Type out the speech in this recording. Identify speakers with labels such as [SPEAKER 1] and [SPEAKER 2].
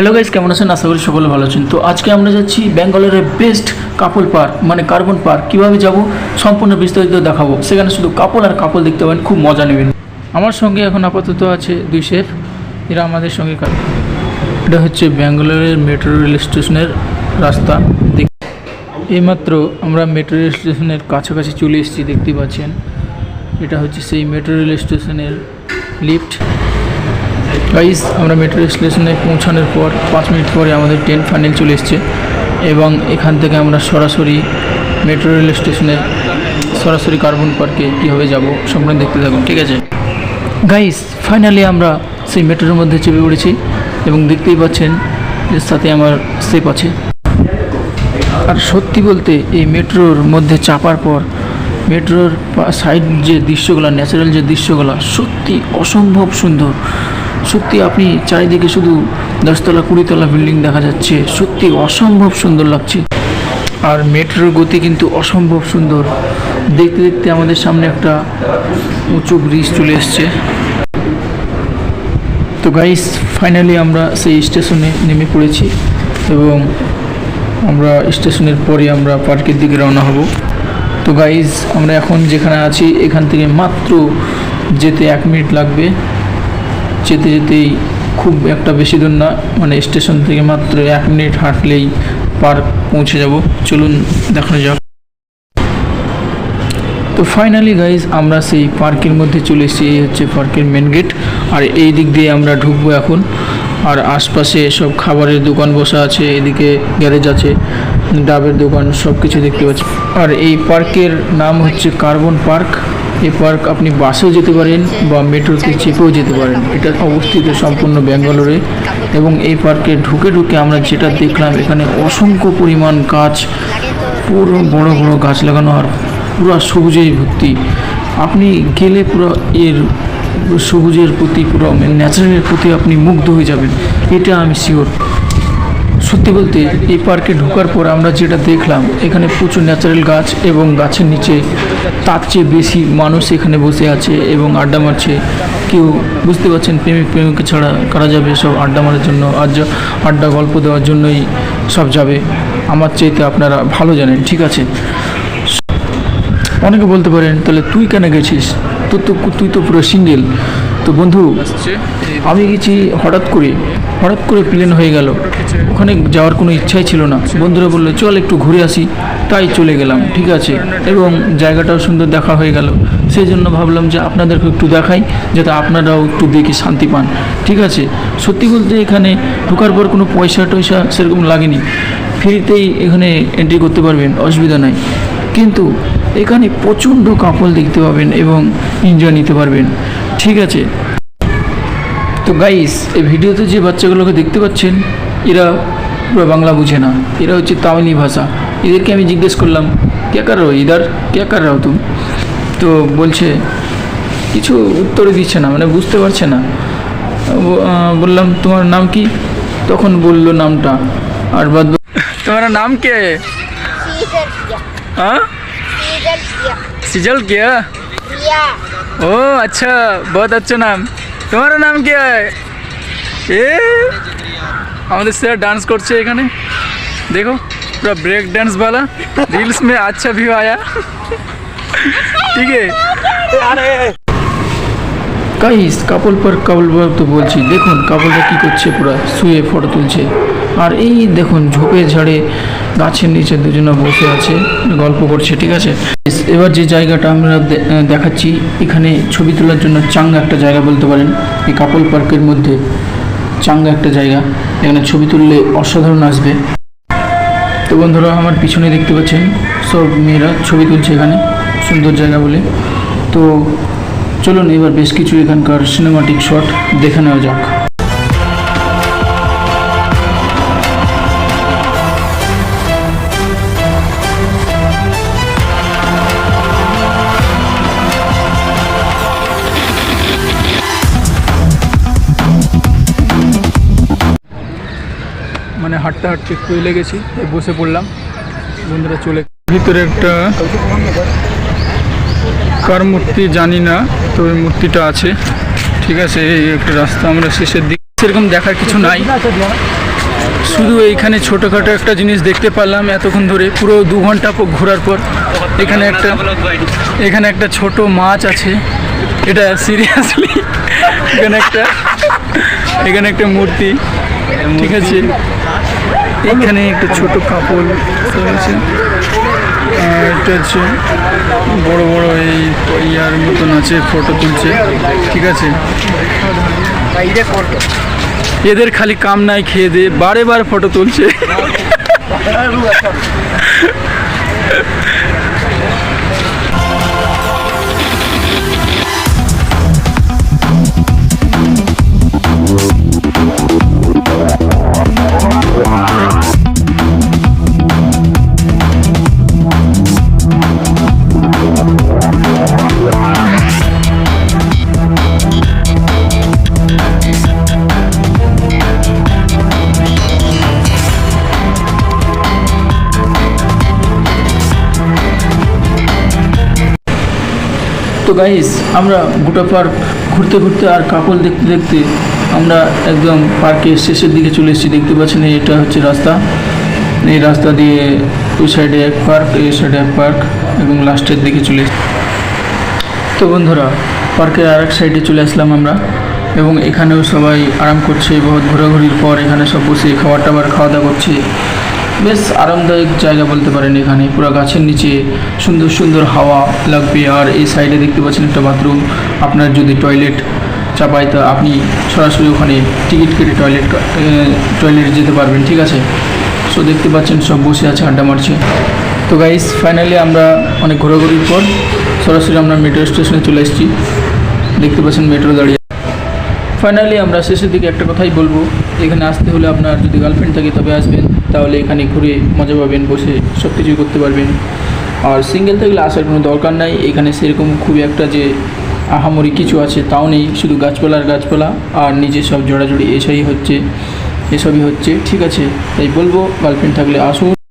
[SPEAKER 1] Hello guys কেমন আছেন? আশা করি সকলে ভালো আছেন। তো আজকে আমরা যাচ্ছি ব্যাঙ্গালোরের বেস্ট কাপল পার্ক মানে কার্বন পার্ক। কীভাবে যাব? সম্পূর্ণ বিস্তারিত দেখাবো। সেখানে শুধু কাপল আর কাপল দেখতে পাবেন, খুব মজা নেবেন। আমার সঙ্গে এখন আপাতত আছে দুই শেফ। এরা আমাদের সঙ্গে কাজ এটা হচ্ছে ব্যাঙ্গালোরের মেট্রো রেল স্টেশনের রাস্তা। এইমাত্র আমরা মেট্রো রেল স্টেশনের কাছাকাছি চলে এসেছি, দেখতে পাচ্ছেন। এটা হচ্ছে সেই মেট্রো রেল স্টেশনের লিফট। গাইস আমরা মেট্রো স্টেশনে পৌঁছানোর পর পাঁচ মিনিট পরে আমাদের ট্রেন ফাইনাল চলে এসছে এবং এখান থেকে আমরা সরাসরি মেট্রো রেল স্টেশনে সরাসরি কার্বন পার্কে কীভাবে যাব সম্পূর্ণ দেখতে থাকুন, ঠিক আছে? গাইস ফাইনালি আমরা সেই মেট্রোর মধ্যে চেপে পড়েছি এবং দেখতেই পাচ্ছেন এর সাথে আমার সেপ আছে। আর সত্যি বলতে এই মেট্রোর মধ্যে চাপার পর মেট্রোর সাইড যে দৃশ্যগুলো ন্যাচারাল যে দৃশ্যগুলো, সত্যি অসম্ভব সুন্দর। সত্যি আপনি চারিদিকে শুধু দশতলা, কুড়িতলা বিল্ডিং দেখা যাচ্ছে। সত্যি অসম্ভব সুন্দর লাগছে। আর মেট্রোর গতি কিন্তু অসম্ভব সুন্দর। দেখতে দেখতে আমাদের সামনে একটা উঁচু ব্রিজ চলে এসছে। তো গাইস ফাইনালি আমরা সেই স্টেশনে নেমে পড়েছি এবং আমরা স্টেশনের পরে আমরা পার্কের দিকে রওনা হব। তো গাইজ আমরা এখন যেখানে আছি, এখান থেকে মাত্র যেতে এক মিনিট লাগবে। যেতে যেতেই খুব একটা বেশি দূর না মানে স্টেশন থেকে মাত্র এক মিনিট হাঁটলেই পার্ক পৌঁছে যাব। চলুন দেখানো যাক। তো ফাইনালি গাইজ আমরা সেই পার্কের মধ্যে চলে এসেছি, এই হচ্ছে পার্কের মেন গেট আর এই দিক দিয়ে আমরা ঢুকবো এখন। আর আশপাশে সব খাবারের দোকান বসা আছে, এদিকে গ্যারেজ আছে, ডাবের দোকান সব কিছু দেখতে পাচ্ছি। আর এই পার্কের নাম হচ্ছে কার্বন পার্ক। এই পার্ক আপনি বাসেও যেতে পারেন বা মেট্রোতে চেপেও যেতে পারেন। এটা অবস্থিত সম্পূর্ণ ব্যাঙ্গালোরে এবং এই পার্কে ঢুকে ঢুকে আমরা যেটা দেখলাম, এখানে অসংখ্য পরিমাণ গাছ, পুরো বড় বড় গাছ লাগানো আর পুরো সবুজেই ভর্তি। আপনি গেলে পুরো এর সবুজের প্রতি পুরো ন্যাচারালের প্রতি আপনি মুগ্ধ হয়ে যাবেন, এটা আমি শিওর সত্যি বলতে, এই পার্কে ঢোকার পর আমরা যেটা দেখলাম, এখানে প্রচুর ন্যাচারাল গাছ এবং গাছের নিচে তার চেয়ে বেশি মানুষ এখানে বসে আছে এবং আড্ডা মারছে। কেউ বুঝতে পারছেন, প্রেমিক প্রেমিকা ছাড়া কারা যাবে? সব আড্ডা মারার জন্য যা- আড্ডা গল্প দেওয়ার জন্যই সব যাবে। আমার চাইতে আপনারা ভালো জানেন, ঠিক আছে? অনেকে বলতে পারেন, তাহলে তুই কেন গেছিস? তো তুই তো পুরো সিঙ্গেল তো বন্ধু আমি গেছি হঠাৎ করে হঠাৎ করে প্লেন হয়ে গেল। ওখানে যাওয়ার কোনো ইচ্ছাই ছিল না। বন্ধুরা বলল চল একটু ঘুরে আসি। তাই চলে গেলাম ঠিক আছে। এবং জায়গাটাও সুন্দর দেখা হয়ে গেল। সেই জন্য ভাবলাম যে আপনাদেরকে একটু দেখাই যাতে আপনারাও একটু দেখে শান্তি পান ঠিক আছে? সত্যি বলতে এখানে ঢোকার পর কোনো পয়সা টয়সা সেরকম লাগেনি। ফ্রিতেই এখানে এন্ট্রি করতে পারবেন অসুবিধা নাই। কিন্তু এখানে প্রচণ্ড কাপল দেখতে পাবেন এবং এনজয় নিতে পারবেন। ঠিক আছে? তো গাইস এই ভিডিওতে যে বাচ্চাগুলোকে দেখতে পাচ্ছেন এরা পুরো বাংলা বুঝে না। এরা হচ্ছে তামিলি ভাষা। এদেরকে আমি জিজ্ঞেস করলাম কে কার ইদার? কে কার রাও তুমি? তো বলছে কিছু উত্তর দিচ্ছে না মানে বুঝতে পারছে না। বললাম তোমার নাম কি? তখন বলল নামটা। আর বাদ তোমার নাম কে?
[SPEAKER 2] হ্যাঁ? किया
[SPEAKER 1] हाँ
[SPEAKER 2] सीजर किया
[SPEAKER 1] सिजल क्या
[SPEAKER 2] किया
[SPEAKER 1] ओ अच्छा बहुत अच्छा नाम তোমার নাম কি হয় এ আমাদের স্যার ডান্স করছে এখানে দেখো पूरा ब्रेक डांस वाला रील्स में अच्छा व्यू आया ठीक है গাইস কাপল পর কাপল পর তো বলছি দেখুন কাপলটা কি করছে পুরো শুয়ে ফটো তুলছে আর এই দেখুন ঝোপে ঝাড়ে গাছের নিচে দুজনে বসে আছে, গল্প করছে, ঠিক আছে? এবার যে জায়গাটা আমরা দেখাচ্ছি, এখানে ছবি তোলার জন্য চাঙ্গা একটা জায়গা বলতে পারেন। এই কাপল পার্কের মধ্যে চাঙ্গা একটা জায়গা, এখানে ছবি তুললে অসাধারণ আসবে। তো বন্ধুরা, আমার পিছনে দেখতে পাচ্ছেন সব মেয়েরা ছবি তুলছে এখানে, সুন্দর জায়গা বলে। তো চলুন, এবার বেশ কিছু এখানকার সিনেমাটিক শট দেখে নেওয়া যাক। একটু এলে গেছি তাই বসে পড়লাম। বন্ধুরা চলে ভিতরে একটা কার মূর্তি জানি না তবে মূর্তিটা আছে। ঠিক আছে, এই একটা রাস্তা আমরা শেষের দিক সেরকম দেখার কিছু নাই। শুধু এইখানে ছোটোখাটো একটা জিনিস দেখতে পারলাম এতক্ষণ ধরে, পুরো দু ঘণ্টা ঘোরার পর। এখানে একটা এখানে একটা ছোট মাছ আছে। এটা সিরিয়াসলি এখানে একটা এখানে একটা মূর্তি। ঠিক আছে। এখানে একটা ছোট কাপড় আছে আর এটা হচ্ছে বড় বড় এই ইয়ার মতন আছে ফটো তুলছে ঠিক আছে? এদের খালি কাম নাই খেয়ে দিয়ে বারে বার ফটো তুলছে। তো গাইস আমরা গোটা পার্ক ঘুরতে ঘুরতে আর কাপল দেখতে দেখতে আমরা একদম পার্কের শেষের দিকে চলে এসেছি। দেখতে পাচ্ছেন এটা হচ্ছে রাস্তা। এই রাস্তা দিয়ে ওই সাইডে এক পার্ক এই সাইডে এক পার্ক এবং লাস্টের দিকে চলে তো বন্ধুরা পার্কের আর এক সাইডে চলে আসলাম আমরা এবং এখানেও সবাই আরাম করছে, বহুত ঘোরাঘুরির পর এখানে সব বসে খাবার টাবার খাওয়া দাওয়া করছে। বেশ আরামদায়ক জায়গা বলতে পারেন এখানে। পুরো গাছের নিচে সুন্দর সুন্দর হাওয়া লাগবে। আর এই সাইডে দেখতে পাচ্ছেন একটা বাথরুম। আপনার যদি টয়লেট চাপায়, তা আপনি সরাসরি ওখানে টিকিট কেটে টয়লেট টয়লেট যেতে পারবেন, ঠিক আছে? সো দেখতে পাচ্ছেন সব বসে আছে, আড্ডা মারছে। তো গাইস ফাইনালি আমরা অনেক ঘোরাঘুরির পর সরাসরি আমরা মেট্রো স্টেশনে চলে এসেছি। দেখতে পাচ্ছেন মেট্রো দাঁড়িয়ে ফাইনালি আমরা শেষের দিকে একটা কথাই বলব। এখানে আসতে হলে আপনার যদি গার্লফ্রেন্ড থাকে, তবে আসবেন। তাহলে এখানে ঘুরে মজা পাবেন, বসে সব কিছুই করতে পারবেন। আর সিঙ্গেল থাকলে আসার কোনো দরকার নাই। এখানে সেরকম খুবই একটা যে আহামরি কিছু আছে তাও নেই, শুধু গাছপালার গাছপালা আর নিজে সব জোড়াজুড়ি, এসবই হচ্ছে এসবই হচ্ছে। ঠিক আছে, তাই বলব গার্লফ্রেন্ড থাকলে আসুন।